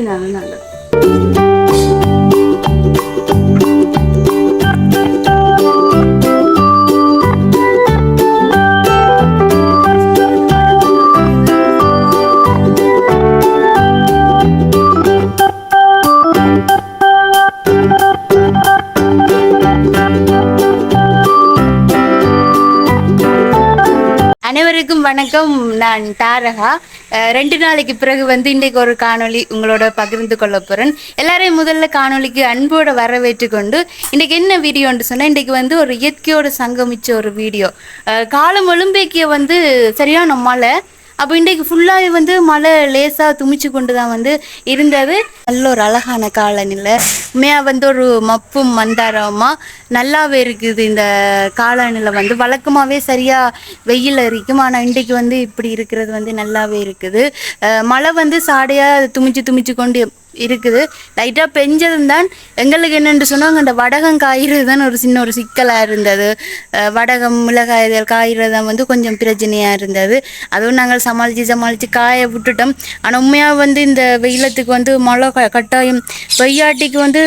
குடிச்சினாங்க நாங்கள் அனைவருக்கும் வணக்கம். நான் தாரகா. அஹ் ரெண்டு நாளைக்கு பிறகு வந்து இன்றைக்கு ஒரு காணொளி உங்களோட பகிர்ந்து கொள்ள போகிறேன் எல்லாரையும் முதல்ல காணொளிக்கு அன்போட வரவேற்று கொண்டு இன்றைக்கு என்ன வீடியோன்னு சொன்னால் இன்றைக்கு வந்து ஒரு இயற்கையோட சங்கமிச்ச ஒரு வீடியோ. காலம் ஒலிம்பேக்கிய வந்து சரியான மழை அப்போ இன்றைக்கு ஃபுல்லாகவே வந்து மழை லேசாக துமிச்சு கொண்டு தான் வந்து இருந்தது. நல்ல ஒரு அழகான காலநிலை. உண்மையாக வந்து ஒரு மப்பும் மந்தாரமாக நல்லாவே இருக்குது இந்த காலநிலை வந்து. வழக்கமாகவே சரியாக வெயில் இருக்கும் ஆனால் இன்றைக்கு வந்து இப்படி இருக்கிறது வந்து நல்லாவே இருக்குது. மழை வந்து சாடையாக துமிச்சு துமிச்சு கொண்டு இருக்குது. லைட்டாக பெஞ்சதும் தான் எங்களுக்கு என்னென்று சொன்னாங்க அந்த வடகம் காய்கிறது தான் ஒரு சின்ன ஒரு சிக்கலாக இருந்தது. வடகம் மிளகாய்கள் காய்கிறது தான் வந்து கொஞ்சம் பிரச்சனையாக இருந்தது. அதுவும் நாங்கள் சமாளித்து சமாளித்து காய விட்டுட்டோம். ஆனால் உண்மையாக வந்து இந்த வெயிலத்துக்கு வந்து மழை க- கட்டாயம் பெய்யாட்டிக்கு வந்து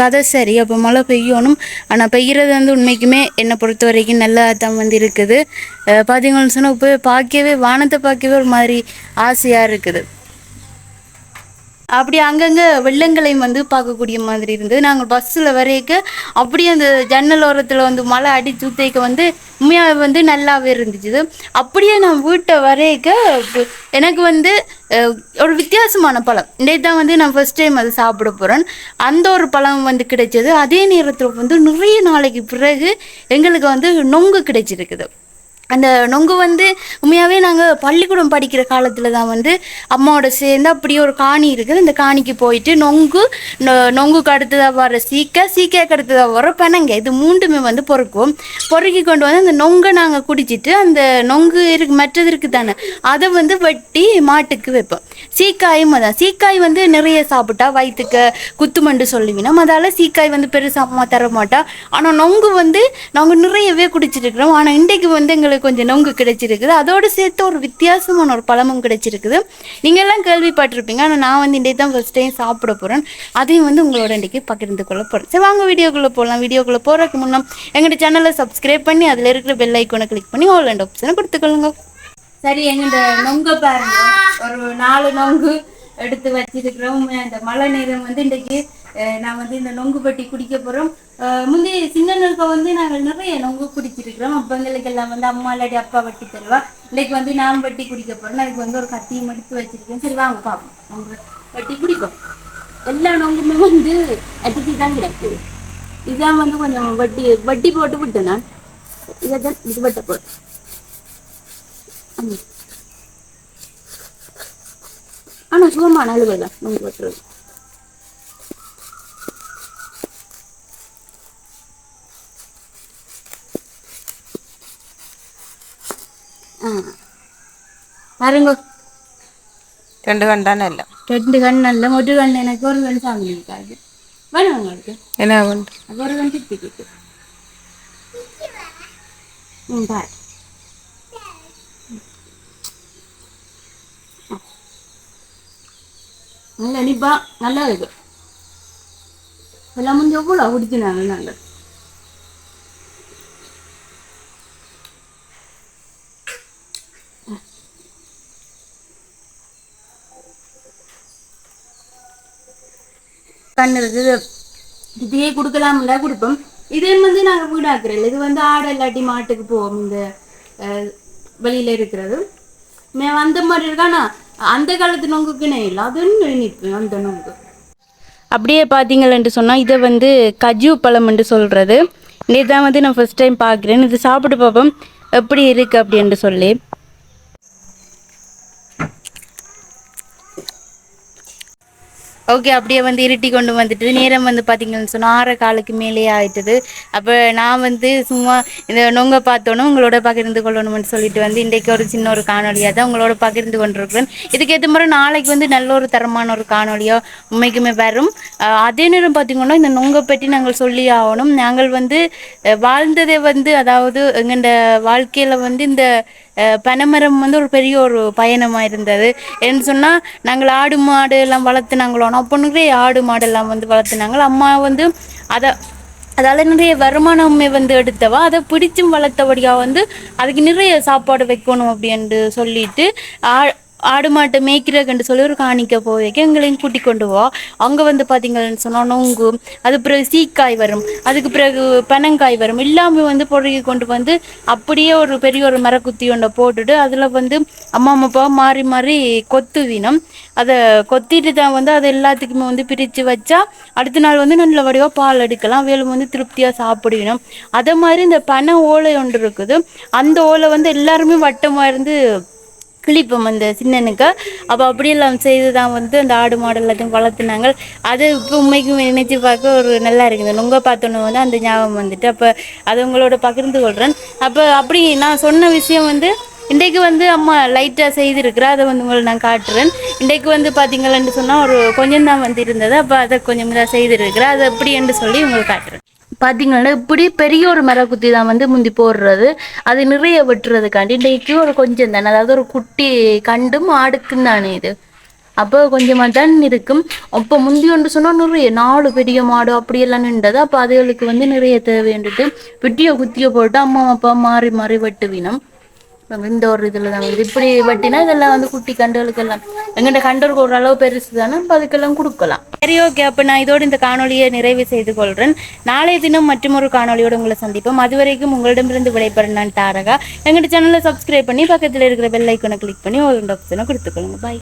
கதை சரி. அப்போ மழை பெய்யணும். ஆனால் பெய்கிறது வந்து உண்மைக்குமே என்னை பொறுத்த வரைக்கும் நல்லா தான் வந்து இருக்குது. பார்த்தீங்கன்னு சொன்னால் இப்போ பார்க்கவே வானத்தை பார்க்கவே ஒரு மாதிரி ஆசையாக இருக்குது. அப்படி அங்கங்கே வெள்ளங்களையும் வந்து பார்க்கக்கூடிய மாதிரி இருந்தது. நாங்கள் பஸ்ஸில் வரைக்க அப்படியே அந்த ஜன்னல் ஓரத்தில் வந்து மழை அடிச்சு ஊத்தைக்க வந்து உண்மையாக வந்து நல்லாவே இருந்துச்சு. அப்படியே நான் வீட்டை வரைக்க எனக்கு வந்து ஒரு வித்தியாசமான பழம். இன்றைக்கு தான் வந்து நான் ஃபர்ஸ்ட் டைம் அது சாப்பிட போகிறேன் அந்த ஒரு பழம் வந்து கிடைச்சது. அதே நேரத்தில் வந்து நிறைய நாளைக்கு பிறகு எங்களுக்கு வந்து நொங்கு கிடைச்சிருக்குது. அந்த நொங்கு வந்து உண்மையாகவே நாங்கள் பள்ளிக்கூடம் படிக்கிற காலத்தில் தான் வந்து அம்மாவோட சேர்ந்து அப்படியே ஒரு காணி இருக்குது. அந்த காணிக்கு போயிட்டு நொங்கு நொ- நொங்குக்கு அடுத்ததாக வர சீக்கை சீக்கைக்கு அடுத்ததாக வர பெனங்க இது மூண்டுமே வந்து பொறுக்கும். பொறுக்கி கொண்டு வந்து அந்த நொங்கை நாங்கள் குடிச்சிட்டு அந்த நொங்கு இருக்கு மற்றது இருக்குது தானே அதை வந்து வெட்டி மாட்டுக்கு வைப்போம். சீக்காயும் அதான். சீக்காய் வந்து நிறைய சாப்பிட்டா வயிற்றுக்கு குத்துமண்டு சொல்லுவினோம் அதால் சீக்காய் வந்து பெருசாக அம்மா தர மாட்டா ஆனால் நொங்கு வந்து நாங்கள் நிறையவே குடிச்சிட்டு இருக்கிறோம். ஆனால் இன்றைக்கு வந்து எங்களுக்கு கொஞ்சம் நொங்கு கிடைச்சிருக்குது. அதோடு சேர்த்து ஒரு வித்தியாசமான ஒரு பழமும் கிடைச்சிருக்குது. நீங்கள் எல்லாம் கேள்விப்பட்டிருப்பீங்க. ஆனால் நான் வந்து இன்றைக்கு தான் ஃபஸ்ட் டைம் சாப்பிட போகிறேன் அதையும் வந்து உங்களோட இன்றைக்கி பகிர்ந்து கொள்ள போகிறேன் சரி வாங்க வீடியோக்குள்ளே போகலாம் வீடியோக்குள்ளே போகிறதுக்கு முன்னே எங்களோட சேனலை சப்ஸ்கிரைப் பண்ணி அதில் இருக்கிற பெல் ஐக்கோனை கிளிக் பண்ணி ஆல் அண்ட் ஆப்ஷனை கொடுத்துக்கொள்ளுங்க. சரி எங்கள்கிட்ட நொங்கு பாருங்க. ஒரு நாலு நொங்கு எடுத்து வச்சிருக்கிறோம். இந்த மழை நேரம் வந்து இன்றைக்கு நான் வந்து இந்த நொங்கு பட்டி குடிக்க போகிறோம் முந்தைய சின்ன நொங்க வந்து நாங்கள் நிறைய நொங்கு குடிச்சிருக்கிறோம். அப்போ எங்களுக்கு எல்லாம் வந்து அம்மா இல்லாட்டி அப்பா வட்டி தருவா. இன்னைக்கு வந்து நான் வட்டி குடிக்க போகிறேன் அதுக்கு வந்து ஒரு கத்தியும் எடுத்து வச்சிருக்கேன். சரி வாங்க பார்ப்போம் நொங்கு வட்டி குடிப்போம். எல்லா நொங்குமே வந்து அடிச்சு தான் கிடக்குது இதுதான் வந்து கொஞ்சம் வட்டி வட்டி போட்டு விட்டேன் நான். இதை தான் இது வட்ட போட்டு ஆனா சுகமான அழுகல நொங்கு வட்டுறது. பாருங்க രണ്ട് കണ്ടാനല്ല ரெண்டு கண் நல்ல ஒரு கண் எனக்கு ஒரு கண் சாமி இருக்காது வேணும் உங்களுக்கு എന്നാ കൊണ്ട് அது ஒரு கண் திட்டிக்கிட்டு ம் பாரு நல்ல இனிப்பா நல்லா இருக்கு எல்லாம் முடிஞ்ச எவ்வளோ குடிச்சினாங்க நாங்கள் கண் இருக்குது இதையே கொடுக்கலாம்ல கொடுப்போம். இதே வந்து நாங்கள் வீடாக்குறோம் இது வந்து ஆடை இல்லாட்டி மாட்டுக்கு போவோம். இந்த வெளியில இருக்கிறது. மே அந்த மாதிரி இருக்கானா அந்த காலத்து நொங்குக்குன்னே இல்லை. அதுன்னு நிற்பேன் அந்த நொங்கு. அப்படியே பார்த்தீங்களேன்ட்டு சொன்னால் இதை வந்து கஜு பழம் என்று சொல்கிறது. இதான் வந்து நான் ஃபர்ஸ்ட் டைம் பார்க்குறேன். இது சாப்பிட்டு பார்ப்போம். எப்படி இருக்கு அப்படின்ட்டு சொல்லி. ஓகே அப்படியே வந்து இருட்டி கொண்டு வந்துட்டு நேரம் வந்து பார்த்தீங்கன்னு சொன்னால் ஆற காலுக்கு மேலே ஆயிட்டது. அப்போ நான் வந்து சும்மா இந்த நொங்க பார்த்தோன்னு உங்களோட பகிர்ந்து கொள்ளணும்னு சொல்லிட்டு வந்து இன்றைக்கு ஒரு சின்ன ஒரு காணொலியாக தான் உங்களோட பகிர்ந்து கொண்டிருக்கிறேன். இதுக்கு ஏற்ற மாதிரி நாளைக்கு வந்து நல்ல ஒரு தரமான ஒரு காணொலியாக உண்மைக்குமே வரும். அதே நேரம் பார்த்தீங்கன்னா இந்த நொங்கை பற்றி நாங்கள் சொல்லி ஆகணும். நாங்கள் வந்து வாழ்ந்ததே வந்து அதாவது எங்கள்ட வாழ்க்கையில் வந்து இந்த பனைமரம் வந்து ஒரு பெரிய ஒரு பயணமாக இருந்தது. ஏன்னு சொன்னால் நாங்கள் ஆடு மாடு எல்லாம் வளர்த்துனாங்களோ அப்போ நிறைய ஆடு மாடெல்லாம் வந்து வளர்த்துனாங்களோ அம்மா வந்து அதை அதால் நிறைய வருமானமே வந்து எடுத்தவா அதை பிடிச்சும் வளர்த்தபடியாக வந்து அதுக்கு நிறைய சாப்பாடு வைக்கணும் அப்படின்ட்டு சொல்லிட்டு ஆ- ஆடு மாட்டை மேய்க்கிறதுன்னு சொல்லி ஒரு காணிக்க போய் எங்களையும் கூட்டி கொண்டு வா. அங்கே வந்து பார்த்தீங்கன்னு சொன்னால் நொங்கு அது பிறகு சீக்காய் வரும். அதுக்கு பிறகு பனங்காய் வரும். எல்லாமே வந்து பொறுக்கி கொண்டு வந்து அப்படியே ஒரு பெரிய ஒரு மரக்குத்தி ஒன்றை போட்டுட்டு அதில் வந்து அம்மா அப்பா மாறி மாறி கொத்துவினம் அதை கொத்திட்டு தான் வந்து அது எல்லாத்துக்குமே வந்து பிரித்து வச்சா அடுத்த நாள் வந்து நல்ல வடிவாக பால் எடுக்கலாம். வேலும் வந்து திருப்தியாக சாப்பிடுவினோம் அதே மாதிரி இந்த பனை ஓலை ஒன்று இருக்குது. அந்த ஓலை வந்து எல்லாருமே வட்டமாக இருந்து கிளிப்போம் அந்த சின்னனுக்கு. அப்போ அப்படியெல்லாம் செய்து தான் வந்து அந்த ஆடு மாடு எல்லாத்தையும் வளர்த்துனாங்க. அது இப்போ உண்மைக்கும் நினைச்சு பார்க்க ஒரு நல்லா இருக்குது. நுங்க பார்த்தோன்னு வந்து அந்த ஞாபகம் வந்துட்டு அப்போ அது உங்களோட பகிர்ந்து கொள்கிறேன் அப்போ அப்படி நான் சொன்ன விஷயம் வந்து இன்றைக்கு வந்து அம்மா லைட்டாக செய்திருக்கிறா. அதை வந்து உங்களை நான் காட்டுறேன். இன்றைக்கு வந்து பார்த்தீங்கன்னு சொன்னால் ஒரு கொஞ்சம் தான் வந்து இருந்தது. அப்போ அதை கொஞ்சம் தான் செய்திருக்கிறேன் அதை எப்படி என்று சொல்லி உங்களுக்கு காட்டுறேன். பார்த்தீங்கன்னா இப்படி பெரிய ஒரு மரக்குத்தி தான் வந்து முந்தி போடுறது. அது நிறைய வெட்டுறதுக்காண்டி இன்றைக்கு ஒரு கொஞ்சம் தானே. அதாவது ஒரு குட்டி கண்டும் ஆடுக்கும் தானே இது. அப்போ கொஞ்சமாக தான் இருக்கும். அப்போ முந்தி ஒன்று சொன்னால் நிறைய நாலு பெரிய மாடு அப்படியெல்லாம் நின்றது. அப்போ அதுகளுக்கு வந்து நிறைய தேவைன்ட்டு வெட்டியை குத்தியை போட்டு அம்மா அப்பா மாறி மாறி வெட்டுவினம். இந்த ஒரு இதில் தான் வந்து இப்படி வட்டினா இதெல்லாம் வந்து குட்டி கண்டுகளுக்கெல்லாம் எங்கிட்ட கண்டருக்கு ஒரு அளவு பெருசு தானே அப்போ அதுக்கெல்லாம் கொடுக்கலாம். சரி ஓகே அப்போ நான் இதோட இந்த காணொலியை நிறைவு செய்து கொள்கிறேன் நாளைய தினம் மற்றும் ஒரு காணொலியோடு உங்களை சந்திப்போம். அது வரைக்கும் உங்களிடமிருந்து விடைபெற நான் தாரகா. எங்கிட்ட சேனலை சப்ஸ்கிரைப் பண்ணி பக்கத்தில் இருக்கிற பெல் ஐக்கனை கிளிக் பண்ணி ஒரு ஆப்ஷனை கொடுத்துக்கொள்ளுங்க பாய்